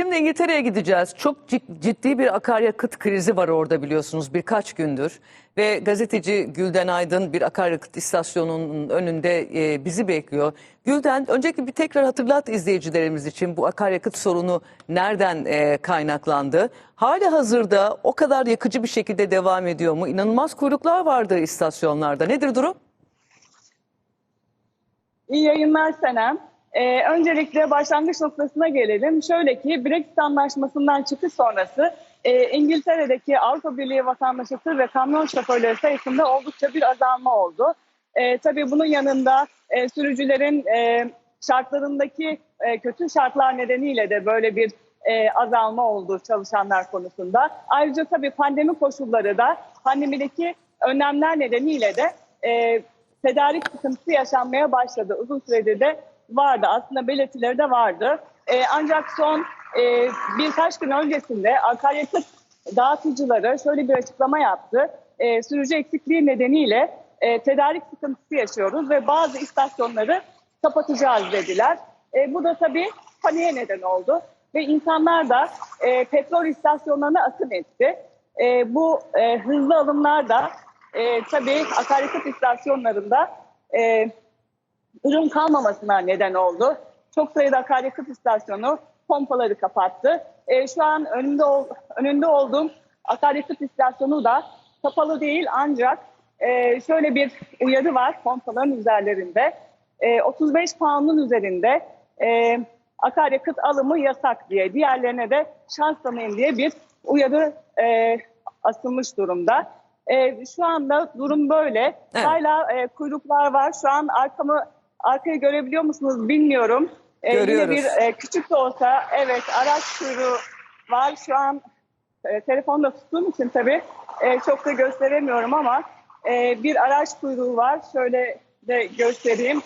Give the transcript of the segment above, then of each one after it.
Şimdi İngiltere'ye gideceğiz. Çok cid- ciddi bir akaryakıt krizi var orada biliyorsunuz birkaç gündür. Ve gazeteci Gülden Aydın bir akaryakıt istasyonunun önünde e, bizi bekliyor. Gülden öncelikle bir tekrar hatırlat izleyicilerimiz için bu akaryakıt sorunu nereden e, kaynaklandı? Hali hazırda o kadar yakıcı bir şekilde devam ediyor mu? İnanılmaz kuyruklar vardı istasyonlarda. Nedir durum? İyi yayınlar Senem. Ee, öncelikle başlangıç noktasına gelelim. Şöyle ki Brexit anlaşmasından çıkış sonrası e, İngiltere'deki Avrupa Birliği vatandaşı tır ve kamyon şoförleri sayısında oldukça bir azalma oldu. E, tabii bunun yanında e, sürücülerin e, şartlarındaki e, kötü şartlar nedeniyle de böyle bir e, azalma oldu çalışanlar konusunda. Ayrıca tabii pandemi koşulları da pandemideki önlemler nedeniyle de e, tedarik sıkıntısı yaşanmaya başladı. Uzun süredir de vardı. Aslında belirtileri de vardı. Ee, ancak son e, birkaç gün öncesinde akaryakıt dağıtıcıları şöyle bir açıklama yaptı. Ee, sürücü eksikliği nedeniyle e, tedarik sıkıntısı yaşıyoruz ve bazı istasyonları kapatacağız dediler. E, bu da tabii paniğe neden oldu. Ve insanlar da e, petrol istasyonlarına akın etti. E, bu e, hızlı alımlar da e, tabii akaryakıt istasyonlarında e, ürün kalmamasına neden oldu. Çok sayıda akaryakıt istasyonu pompaları kapattı. E, şu an önünde ol- önünde olduğum akaryakıt istasyonu da kapalı değil ancak e, şöyle bir uyarı var pompaların üzerlerinde. E, 35 pound'un üzerinde e, akaryakıt alımı yasak diye diğerlerine de şans tanıyın diye bir uyarı e, asılmış durumda. E, şu anda durum böyle. Evet. Hala e, kuyruklar var. Şu an arkamı arkayı görebiliyor musunuz bilmiyorum. E, yine Görüyoruz. bir e, küçük de olsa evet araç kuyruğu var. Şu an e, telefonda tuttuğum için tabii e, çok da gösteremiyorum ama e, bir araç kuyruğu var. Şöyle de göstereyim.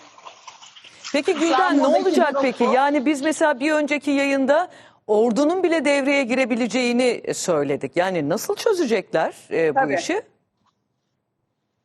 Peki Gülden ne olacak peki? Yani biz mesela bir önceki yayında ordunun bile devreye girebileceğini söyledik. Yani nasıl çözecekler e, bu Tabii. işi?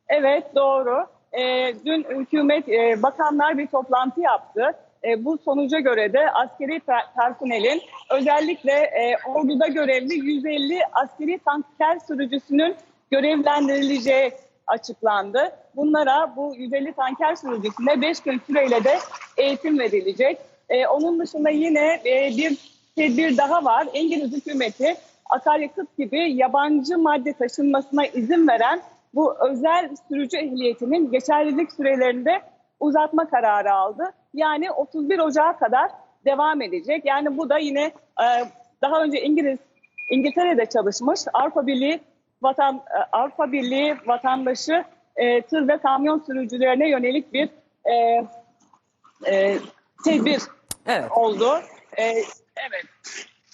Evet doğru. Ee, dün hükümet e, bakanlar bir toplantı yaptı. E, bu sonuca göre de askeri per- personelin özellikle e, orduda görevli 150 askeri tanker sürücüsünün görevlendirileceği açıklandı. Bunlara bu 150 tanker sürücüsüne 5 gün süreyle de eğitim verilecek. E, onun dışında yine e, bir tedbir daha var. İngiliz hükümeti akaryakıt gibi yabancı madde taşınmasına izin veren bu özel sürücü ehliyetinin geçerlilik sürelerinde uzatma kararı aldı. Yani 31 Ocağı kadar devam edecek. Yani bu da yine e, daha önce İngiliz İngiltere'de çalışmış Avrupa Birliği vatan e, Avrupa Birliği vatandaşı e, tır ve kamyon sürücülerine yönelik bir e, e, tedbir Evet. oldu. E, evet.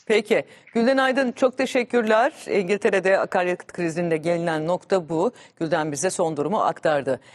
Peki. Gülden Aydın çok teşekkürler. İngiltere'de akaryakıt krizinde gelinen nokta bu. Gülden bize son durumu aktardı.